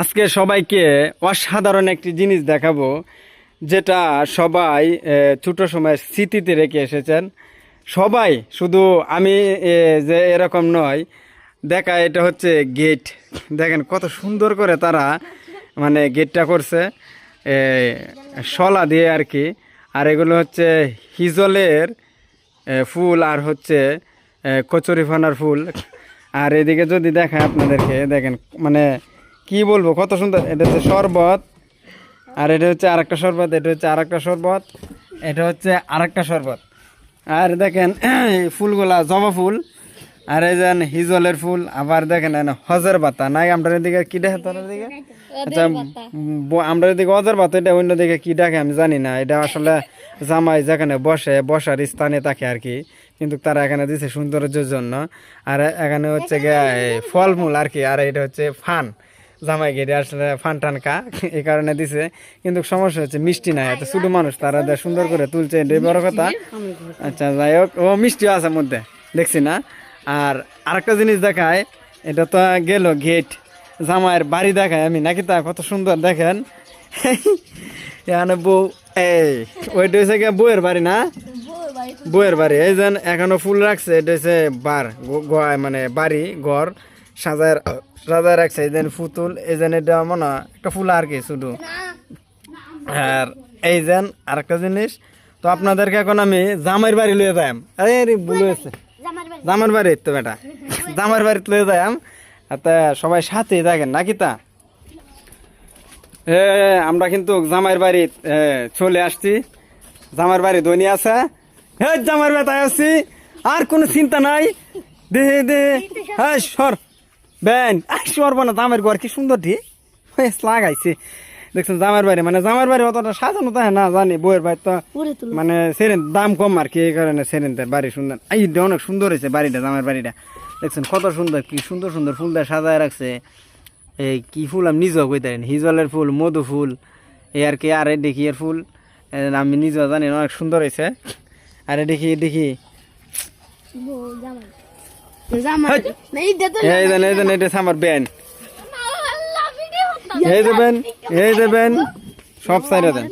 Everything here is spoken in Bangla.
আজকে সবাইকে অসাধারণ একটি জিনিস দেখাবো, যেটা সবাই ছোট সময় স্মৃতিতে রেখে এসেছেন। সবাই, শুধু আমি যে এরকম নয়, দেখা, এটা হচ্ছে গেট। দেখেন কত সুন্দর করে তারা মানে গেটটা করছে শলা দিয়ে আর কি। আর এগুলো হচ্ছে হিজলের ফুল আর হচ্ছে কচুরিফানার ফুল। আর এদিকে যদি দেখায় আপনাদেরকে, দেখেন মানে কি বলব? কত সুন্দর। এটা হচ্ছে শরবত। আর এটা হচ্ছে আরেকটা শরবত এটা হচ্ছে আরেকটা শরবত এটা হচ্ছে আরেকটা শরবত। আর দেখেন ফুলগুলা জবা ফুল আর এই যেন হিজলের ফুল আবার দেখেন হজের পাতা। নাই আমরা এদিকে কি দেখে তোর দিকে আচ্ছা আমরা এদিকে অজর পাতা এটা অন্য দিকে কি ডাকে আমি জানি না। এটা আসলে জামাই যেখানে বসে বসার স্থানে থাকে আর কি। কিন্তু তারা এখানে দিছে সৌন্দর্যের জন্য। আর এখানে হচ্ছে গিয়ে ফলমূল আর কি। আর এটা হচ্ছে ফান। জামাই গেটে আসলে ফান টান কা এই কারণে দিছে। কিন্তু সমস্যা হচ্ছে মিষ্টি নাই, এত শুধু মানুষ, তারা সুন্দর করে তুলছে এটাই বড় কথা। আচ্ছা যাই হোক, ও মিষ্টি আছে মধ্যে, দেখছি না। আর আরেকটা জিনিস দেখায় এটা তো গেল গেট, জামাইয়ের বাড়ি দেখায় আমি, নাকি তা কত সুন্দর দেখেন। এখানে বউ, এই, ওইটা হচ্ছে গিয়ে বউয়ের বাড়ি না? বউয়ের বাড়ি। এই যেন এখনও ফুল রাখছে, এটা হচ্ছে বার মানে বাড়ি, ঘর। সাজায় সাজায় রাখছে এই যেন ফুতুল এই যেন এটা মনে হয় একটা ফুল আর কি, শুধু। আর এই যেন আরেকটা জিনিস, তো আপনাদেরকে এখন আমি জামাইয়ের বাড়ি লয়ে যাই আরে ভুলে জামার বাড়ি তো বেটা। জামার বাড়িতে লয়ে যাই তা সবাই সাথে দেখেন নাকি তা? আমরা কিন্তু জামাইয়ের বাড়ি চলে আসছি। জামার বাড়ি ধনী আছে। হে জামার বেতায় আসছি আর কোনো চিন্তা নাই। দে দে। হ্যাঁ সর। বেন সরব না জামের ঘর কি সুন্দর ঠিক লাগাইছে। দেখছেন জামার বাড়ি মানে জামার বাড়ি অতটা সাজানো তাই না জানি বউয়ের বাড়ি তো মানে সেরেন দাম কম আর কি এই কারণে সেরেনদের বাড়ি সুন্দর। এই অনেক সুন্দর হয়েছে বাড়িটা জামার বাড়িটা। দেখছেন কত সুন্দর কি সুন্দর সুন্দর ফুল দিয়ে সাজায় রাখছে। এই কি ফুল আমি নিজেও কই দেন হিজলের ফুল মধু ফুল এই আর কি আর দেখি এর ফুল আমি নিজেও জানি অনেক সুন্দর হয়েছে। আর দেখি দেখি এই দেন এই দেন এটা আমার ব্যান এই দেবেন এই দেবেন। সব সাইডে দেন।